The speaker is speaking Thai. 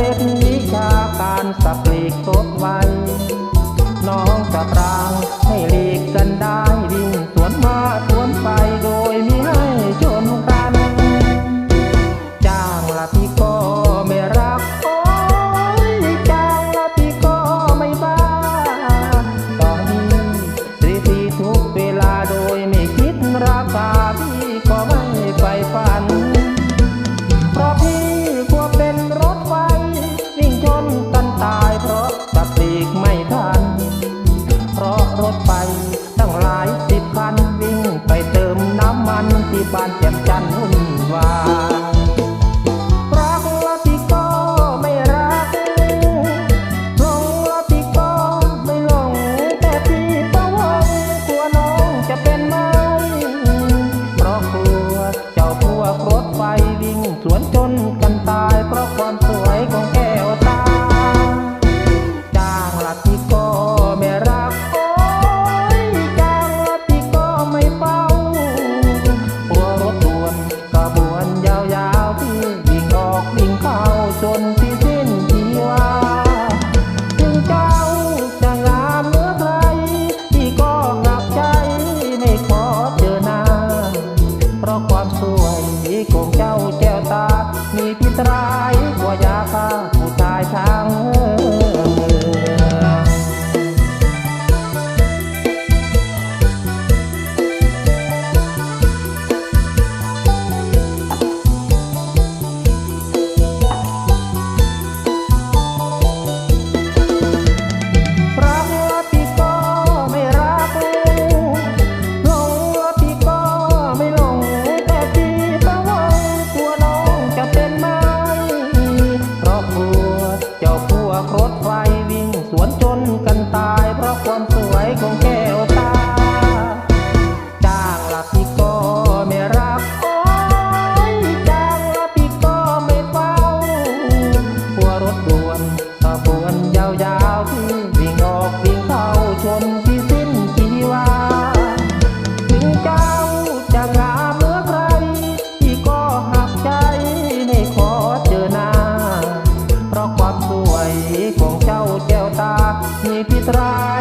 เร็ดนี้ชาการสับปลีกตกวัน รถไป ตั้งหลายสิบคันวิ่งไปเติมน้ำมันที่บ้านแจ่มจันหุ่นวายรักละติก็ไม่รักลงละติก็ไม่ลง แต่พี่ประวงกลัวน้องจะเป็นไหมเพราะกลัวเจ้าพวกรถไฟวิ่งสวนจน vai. Tá? ของแก้วตา จ้างลัพี่ก็ไม่รับโอยจ้างลัพี่ก็ไม่เฝ้าหัวรถดวนตะบวนยาวๆคือวิ่งออกวิ่งเข้าชนที่สิ้นชีวา ถึงเจ้าจะงามเมื่อใครพี่ก็หักใจให้ขอเจอหน้า เพราะความสวยของเจ้าแก้วตามีพิตรา